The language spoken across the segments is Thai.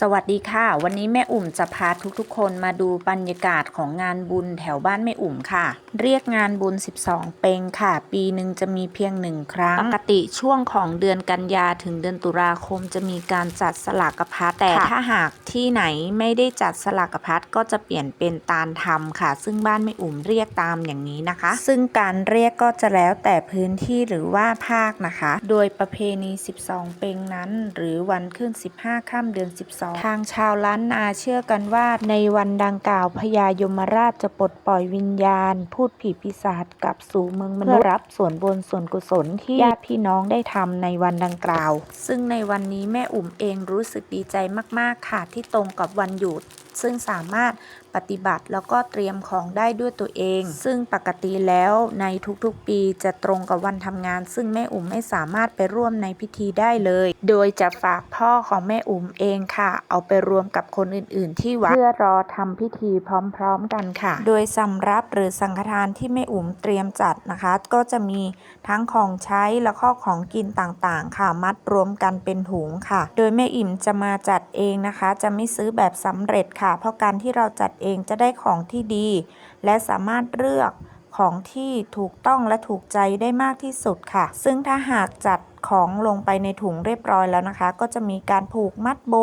สวัสดีค่ะ วันนี้แม่อุ่มจะพาทุกๆ คนมาดูบรรยากาศของงานบุญแถวบ้านแม่อุ่มค่ะ เรียกงานบุญ 12 เปงค่ะ ปีหนึ่งจะมีเพียงหนึ่งครั้ง ปกติช่วงของเดือนกันยาถึงเดือนตุลาคมจะมีการจัดสลากกพัดแต่ถ้าหากที่ไหนไม่ได้จัดสลากกพัดก็จะเปลี่ยนเป็นตาลทำค่ะ ซึ่งบ้านแม่อุ่มเรียกตามอย่างนี้นะคะ ซึ่งการเรียกก็จะแล้วแต่พื้นที่หรือว่าภาคนะคะ โดยประเพณี 12 เปงนั้น หรือวันขึ้น 15 ค่ำเดือน 12ทางชาวล้านนาเชื่อกันว่าในวันดังกล่าวพญายมราชจะปลดปล่อยวิญญาณ พูดผีปีศาจกลับสู่เมืองมนุษย์เพื่อรับส่วนบุญส่วนกุศลที่ญาติพี่น้องได้ทำในวันดังกล่าว ซึ่งในวันนี้แม่อุ่มเองรู้สึกดีใจมาก ๆ ค่ะที่ตรงกับวันหยุด ซึ่งสามารถ ปฏิบัติ แล้วก็เตรียมของได้ด้วยตัวเอง ซึ่งปกติแล้วในทุกๆปีจะตรงกับวันทำงาน ซึ่งแม่อุ่มไม่สามารถไปร่วมในพิธีได้เลย โดยจะฝากพ่อของแม่อุ่มเองค่ะ เอาไปรวมกับคนอื่นๆ ที่วัดเพื่อรอทำพิธีพร้อมๆกันค่ะ โดยสำรับหรือสังฆทานที่แม่อุ่มเตรียมจัดนะคะ ก็จะมีทั้งของใช้แล้วก็ของกินต่างๆ ค่ะมัดรวมกันเป็นถุงค่ะ โดยแม่อิ่มจะมาจัดเองนะคะ จะไม่ซื้อแบบสำเร็จค่ะ เพราะการที่เราจัดเองเองจะได้ของที่ดี และสามารถเลือก ของที่ถูกต้องและถูกใจได้มากที่สุดค่ะ ซึ่งถ้าหากจัดของลงไปในถุงเรียบร้อยแล้วนะคะ ก็จะมีการผูกมัดโบ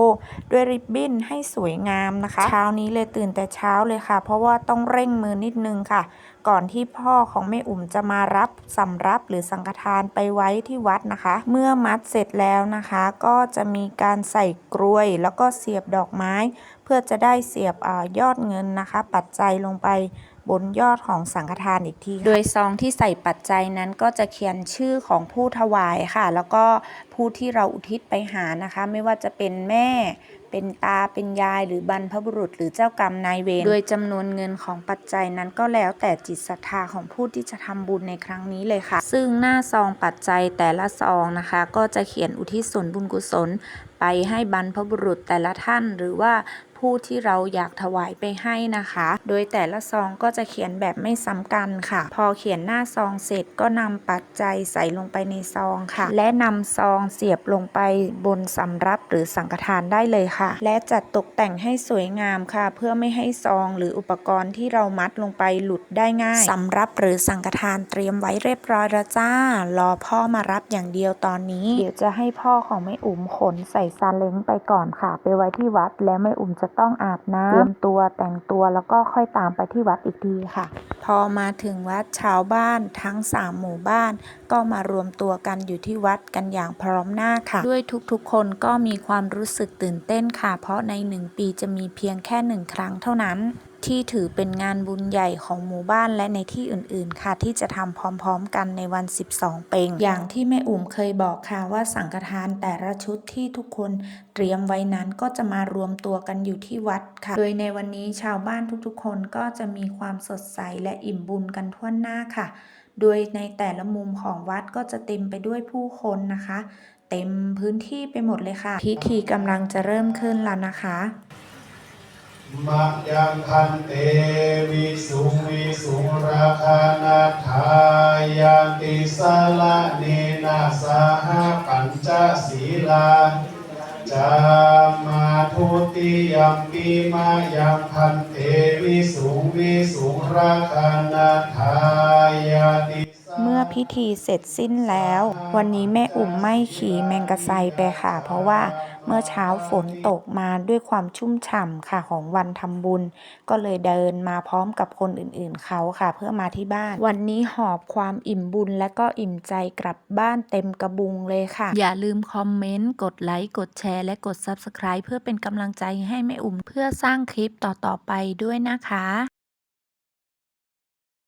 ด้วยริบบิ้นให้สวยงามนะคะ เช้านี้เลยตื่นแต่เช้าเลยค่ะ เพราะว่าต้องเร่งมือนิดนึงค่ะ ก่อนที่พ่อของแม่อุ่มจะมารับสำรับหรือสังฆทานไปไว้ที่วัดนะคะ เมื่อมัดเสร็จแล้วนะคะ ก็จะมีการใส่กลวย แล้วก็เสียบดอกไม้ เพื่อจะได้เสียบอยอดเงินนะคะ ปัจจัยลงไป บนยอดของสังฆทานอีกทีโดยซองที่ใส่ปัจจัยนั้นก็จะเขียนชื่อของผู้ถวายค่ะ แล้วก็ผู้ที่เราอุทิศไปหานะคะ ไม่ว่าจะเป็นแม่ เป็นตาเป็นยายหรือบรรพบุรุษ หรือเจ้ากรรมนายเวรโดยจำนวนเงินของปัจจัยนั้นก็แล้วแต่จิตศรัทธาของผู้ที่จะทำบุญในครั้งนี้เลยค่ะ ซึ่งหน้าซองปัจจัยแต่ละซองนะคะ ก็จะเขียนอุทิศส่วนบุญกุศลไปให้บรรพบุรุษแต่ละท่านหรือว่า ผู้ที่เราอยากถวายไปให้นะคะ โดยแต่ละซองก็จะเขียนแบบไม่ซ้ำกันค่ะ พอเขียนหน้าซองเสร็จก็นำปัจจัยใส่ลงไปในซองค่ะ และนำซองเสียบลงไปบนสำรับหรือสังฆทานได้เลยค่ะ และจัดตกแต่งให้สวยงามค่ะ เพื่อไม่ให้ซองหรืออุปกรณ์ที่เรามัดลงไปหลุดได้ง่ายสำรับหรือสังฆทานเตรียมไว้เรียบร้อยแล้วจ้า รอพ่อมารับอย่างเดียวตอนนี้ เดี๋ยวจะให้พ่อของแม่อุ๋มขนใส่ซาเล้งไปก่อนค่ะ ไปไว้ที่วัดแล้วแม่อุ๋มจะต้องอาบน้ำเตรียมตัวแต่งตัวแล้วก็ค่อยตามไปที่วัดอีกทีค่ะ พอมาถึงวัดชาวบ้านทั้งสามหมู่บ้าน ก็มารวมตัวกันอยู่ที่วัดกันอย่างพร้อมหน้าค่ะ ด้วยทุกๆ คนก็มีความรู้สึกตื่นเต้นค่ะ เพราะในหนึ่งปีจะมีเพียงแค่หนึ่งครั้งเท่านั้น ที่ถือเป็นงานบุญใหญ่ของหมู่บ้านและในที่อื่นๆ ค่ะ ที่จะทำพร้อมๆ กันในวัน 12 เปงอย่างที่แม่อุ่มเคยบอกค่ะว่าสังฆทานแต่ละชุดที่ทุกคนเตรียมไว้นั้นก็จะมารวมตัวกันอยู่ที่วัดค่ะ โดยในวันนี้ชาวบ้านทุกๆ คนก็จะมีความสดใสและอิ่มบุญกันทั่วหน้าค่ะ โดยในแต่ละมุมของวัดก็จะเต็มไปด้วยผู้คนนะคะ เต็มพื้นที่ไปหมดเลยค่ะ พิธีกำลังจะเริ่มขึ้นแล้วนะคะ มะยังคันเตวิสุงวิสุงราคานาทายาติสละเนนาสหปัญจศีลาจามาทุติยมปีมายังคันเตวิสุงวิสุงราคานาทายาติ พิธีเสร็จสิ้นแล้ว วันนี้แม่อุ่มไม่ขี่แมงกะไซไปค่ะ เพราะว่าเมื่อเช้าฝนตกมาด้วยความชุ่มฉ่ำค่ะของวันทำบุญ ก็เลยเดินมาพร้อมกับคนอื่นๆเขาค่ะ เพื่อมาที่บ้าน วันนี้หอบความอิ่มบุญและก็อิ่มใจกลับบ้านเต็มกระบุงเลยค่ะ อย่าลืมคอมเมนต์ กดไลค์ กดแชร์ และกด Subscribe เพื่อเป็นกำลังใจให้แม่อุ่มเพื่อสร้างคลิปต่อๆไปด้วยนะคะ